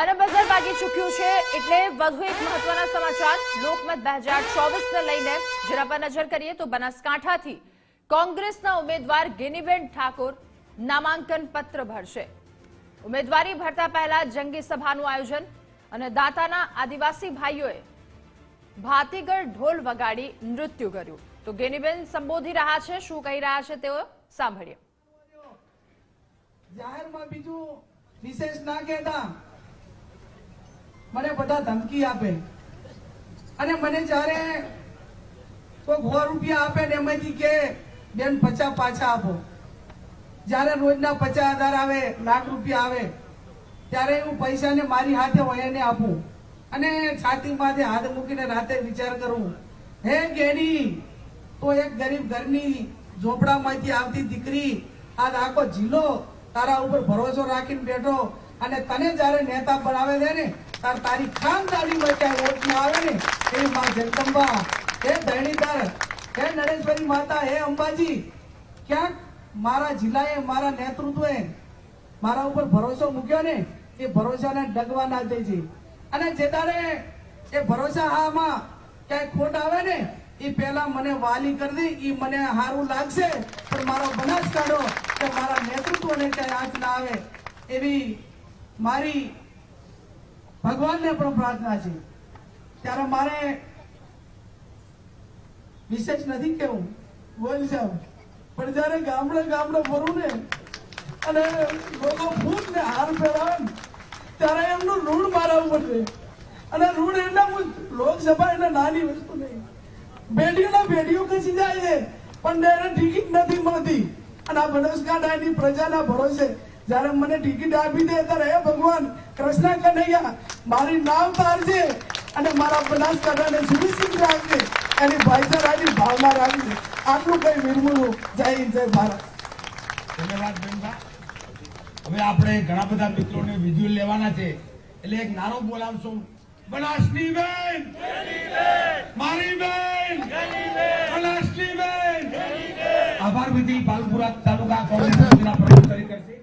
અને બજાર વાગી ચૂક્યું છે એટલે વધુ એક મહત્વના સમાચાર. લોકમત બે હજાર ચોવીસને લઈને જેના પર નજર કરીએ તો બનાસકાંઠાથી કોંગ્રેસના ઉમેદવાર ગેનીબેન ઠાકોર નામાંકન પત્ર ભરશે. ઉમેદવારી ભરતા પહેલા જંગી સભાનું આયોજન અને દાતાના આદિવાસી ભાઈઓએ ભાતીગઢ ઢોલ વગાડી નૃત્ય કર્યું. તો ગેનીબેન સંબોધી રહ્યા છે, શું કહી રહ્યા છે તેઓ? સાંભળીએ. જાહેરમાં બીજું વિશેષ ના કહેતા મને બધા ધમકી આપે. અને મને જ્યારે કોઈ સો રૂપિયા આપે ને એમાંથી કે, બેન, પચાસ પાછા આપો. જ્યારે રોજના પચાસ હજાર આવે, લાખ રૂપિયા આવે, ત્યારે હું પૈસાને મારી હાથે હોય આપું. અને છાતીમાંથી હાથ મૂકીને રાતે વિચાર કરું, હે ગેડી, તો એક ગરીબ ઘરની ઝોપડામાંથી આવતી દીકરી, આજ આખો જિલ્લો તારા ઉપર ભરોસો રાખીને બેઠો અને તને જ્યારે નેતા બનાવે છે ને ત્યારે તારી ખાનદારીમાં ક્યાંય વોટ ના આવે ને એવી માં જગદંબા હે ધરણીધર, હે નરેશભાઈ માતા, હે અંબાજી, ક્યાંક મારા જિલ્લાએ, મારા નેતૃત્વએ મારા ઉપર ભરોસો મૂક્યો ને, એ ભરોસાને ડગવા ના દેજે અને જે દાડે એ ભરોસા આમાં ક્યાંય ખોટ આવે ને, એ પહેલા મને વાલી કરી દે એ મને સારું લાગશે, પણ મારો બનાસકાંઠો કે મારા નેતૃત્વને ક્યાંય આંચ ના આવે એવી મારી ભગવાનને પણ પ્રાર્થના છે. ત્યારે મારે વિશેષ નથી કેવું બોલ સાહેબ પણ જયારે ગામડે ગામડે ફરું ને અને લોકો ફૂલ ને હાર પહેરાવે ત્યારે એમનું ઋણ મારાવું પડશે અને ઋણ એટલે લોકસભા એટલે નાની વસ્તુ નહીં. પેઢીઓના પેઢીઓ ખસી જાય છે, પણ એને ટિકિટ નથી મળતી. અને આ બનાસકાંઠાની પ્રજાના ભરોસે જ્યારે મને ટિકિટ આપી દે ત્યારે હે ભગવાન, કૃષ્ણ કનૈયા, મારી નામ તારજે અને મારા બનાસકાંઠાને સુનિશ્ચિત રાખજે. એની ભાઈચારાની ભાવના રાખજે. આટલું કઈ વિરમું જય હિન્દ, જય ભારત. ધન્યવાદ બેનભા હવે આપણે ઘણા બધા મિત્રોને વિઝ્યુઅલ લેવાના છે. એટલે એક નારો બોલાવશું. બનાસની બેન! મારી બેન! બનાસની બેન! આભાર વિધિ પાલપુરા તાલુકા કોંગ્રેસ પ્રમુખ તરીકે